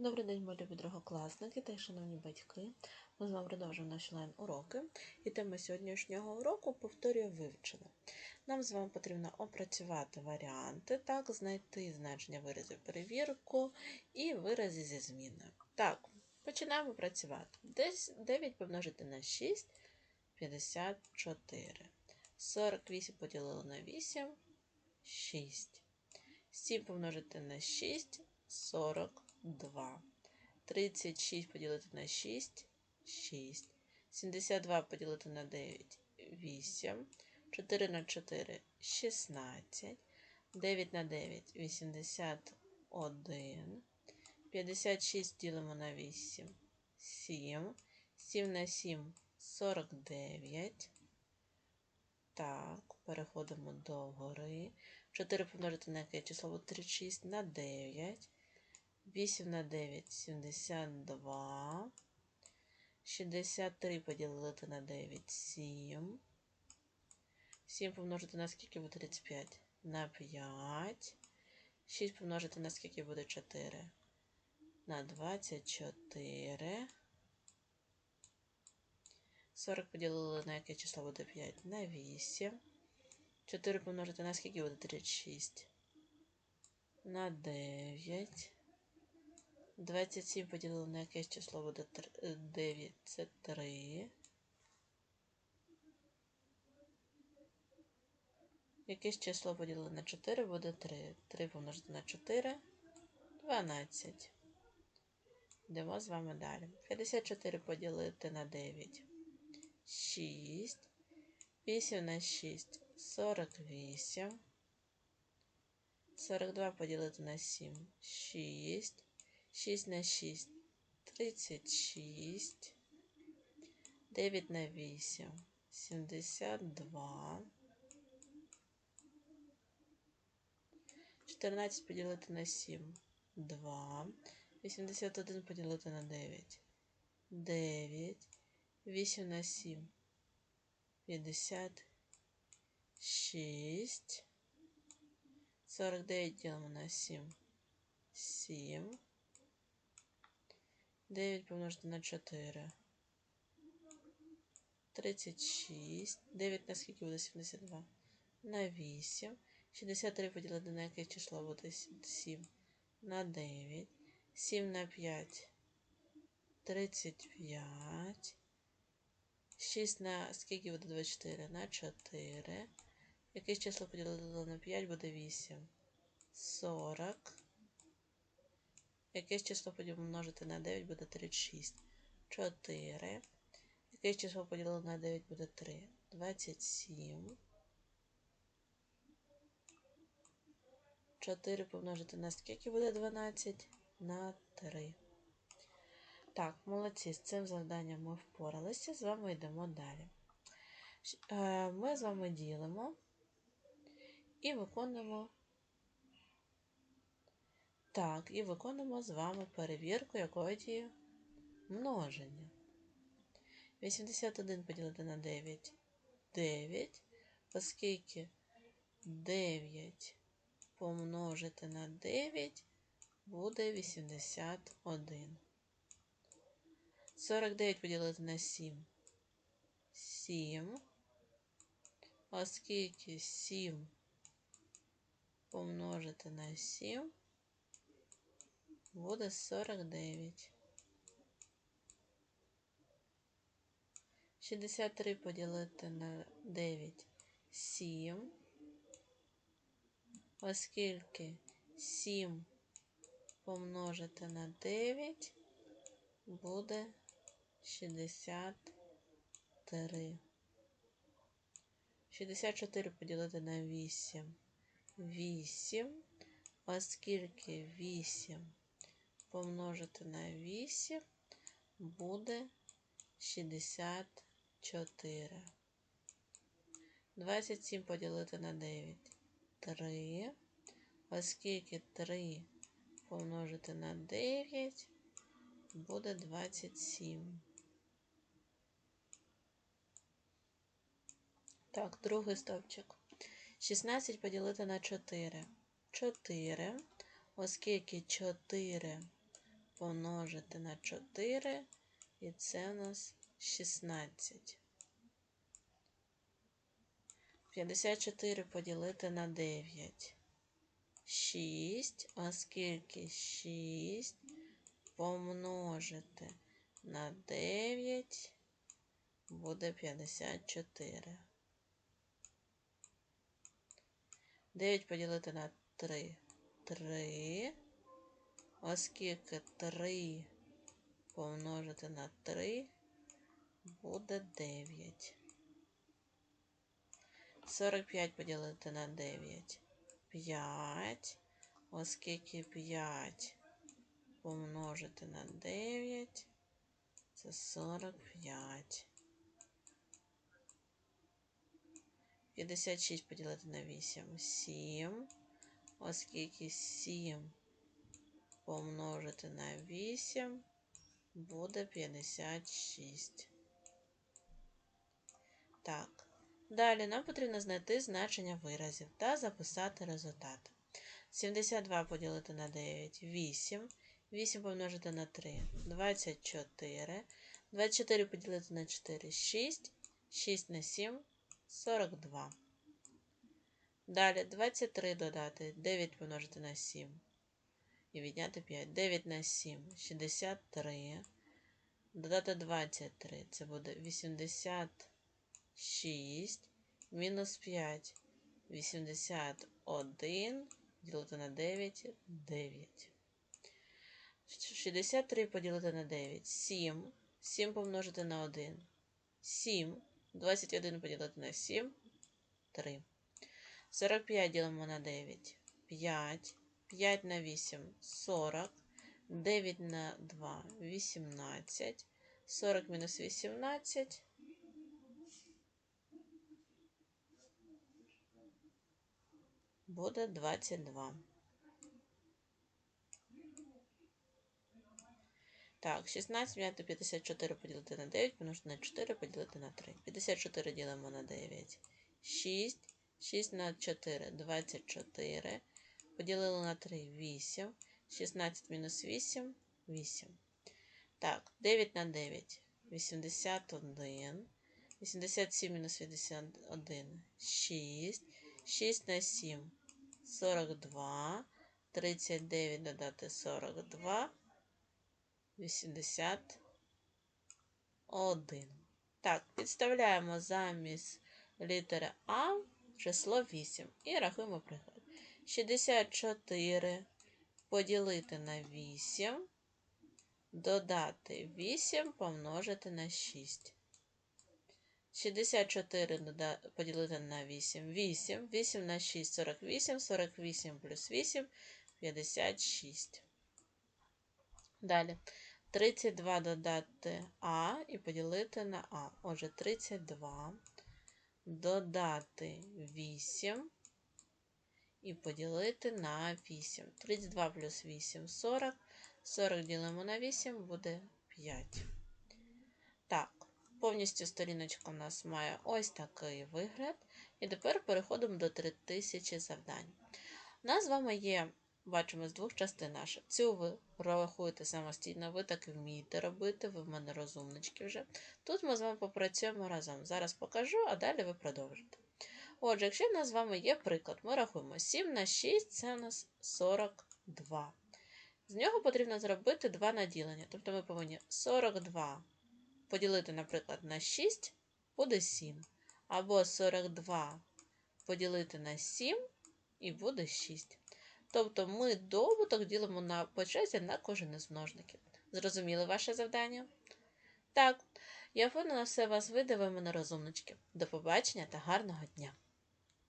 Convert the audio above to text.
Добрий день, мої любі другокласники та шановні батьки. Ми з вами продовжуємо наші лайн-уроки. І тема сьогоднішнього уроку повторює вивчення. Нам з вами потрібно опрацювати варіанти, так, знайти значення виразів перевірку і вирази зі зміною. Так, починаємо працювати. Десь 9 помножити на 6 54. 48 поділили на 8 6. 7 помножити на 6 42. 36 поділити на 6 6. 72 поділити на 9 8. 4 на 4 16. 9 на 9 81. 56 ділимо на 8 7. 7 на 7 49. Так, переходимо до гори. 4 помножити на яке число 36 на 9. 8 на 9 72. 63 поділити на 9 7. 7 помножити на скільки буде 35? На 5. 6 помножити на скільки буде 4? На 24. 40 поділили на яке число буде 5? На 8. 4 помножити на скільки буде 36? На 9. 27 поділили на якесь число буде 9, це 3. Якесь число поділили на 4 буде 3. 3 помножити на 4 12. Йдемо з вами далі. 54 поділити на 9. 6. 8 на 6 48. 42 поділити на 7 6. 6 на 6 36. 9 на 8 72. 14 поділити на 7 2. 81 поділити на 9 9. 8 на 7 56. 49 ділимо на 7 7. 9 помножити на 4. 36. 9 на скільки буде 72? На 8. 63 поділити на яке число буде 7? На 9. 7 на 5. 35. 6 на скільки буде 24? На 4. Якесь число поділити на 5 буде 8. 40. Якесь число помножити на 9 буде 36. 4. Якесь число поділити на 9 буде 3. 27. 4 помножити на скільки буде 12? На 3. Так, молодці, з цим завданням ми впоралися. З вами йдемо далі. Ми з вами ділимо і виконуємо. Так, і виконуємо з вами перевірку якої множення. 81 поділити на 9 9, оскільки 9 помножити на 9 буде 81. 49 поділити на 7 7, оскільки 7 помножити на 7 буде 49. 63 поділити на 9 7, оскільки 7 помножити на 9 буде 63. 64 поділити на 8 8, оскільки 8 помножити на 8 буде 64. 27 поділити на 9 3, оскільки 3 помножити на 9 буде 27. Так, другий стовпчик. 16 поділити на 4. 4, оскільки 4 помножити на 4, і це у нас 16. 54 поділити на 9. 6, оскільки 6 помножити на 9 буде 54. 9 поділити на 3. 3. Оскільки 3 помножити на 3 буде 9. 45 поділити на 9. 5. Оскільки 5 помножити на 9. Це 45. 56 поділити на 8. 7. Оскільки 7 помножити на 8 буде 56. Так. Далі нам потрібно знайти значення виразів та записати результати. 72 поділити на 9 8. 8 помножити на 3 24. 24 поділити на 4 6. 6 на 7 42. Далі 23 додати 9 помножити на 7. І відняти 5. 9 на 7 63. Додати 23. Це буде 86. Мінус 5. 81. Ділити на 9. 9. 63 поділити на 9. 7. 7 помножити на 1. 7. 21 поділити на 7. 3. 45 ділимо на 9. 5. 5 на 8 40. 9 на 2 18. 40 мінус 18. Буде 22. Так, 16 відняти 54 поділити на 9, помножити на 4 поділити на 3. 54 ділимо на 9. 6. 6 на 4 24. Поділили на 3 8. 16 мінус 8 8. Так, 9 на 9 81. 87 мінус 81 6. 6 на 7 42. 39 додати 42. 81. Так, підставляємо замість літери А число 8 і рахуємо приклад. 64 поділити на 8, додати 8 помножити на 6. 64 поділити на 8, 8, 8 на 6, 48, 48 плюс 8, 56. Далі 32 додати А і поділити на А. Отже, 32 додати 8 і поділити на 8. 32 плюс 8 40. 40 ділимо на 8 буде 5. Так, повністю сторіночка у нас має ось такий вигляд. І тепер переходимо до 3000 завдань. У нас з вами є бачимо з двох частин наша. Цю ви рахуєте самостійно, ви так і вмієте робити, ви в мене розумнички вже. Тут ми з вами попрацюємо разом. Зараз покажу, а далі ви продовжите. Отже, якщо в нас з вами є приклад, ми рахуємо 7 на 6 це у нас 42. З нього потрібно зробити два наділення. Тобто ми повинні 42 поділити, наприклад, на 6 буде 7. Або 42 поділити на 7 і буде 6. Тобто ми добуток ділимо на почезі на кожен із множників. Зрозуміли ваше завдання? Так, я впевнена, все вас вийде, ви мене розумнички. До побачення та гарного дня!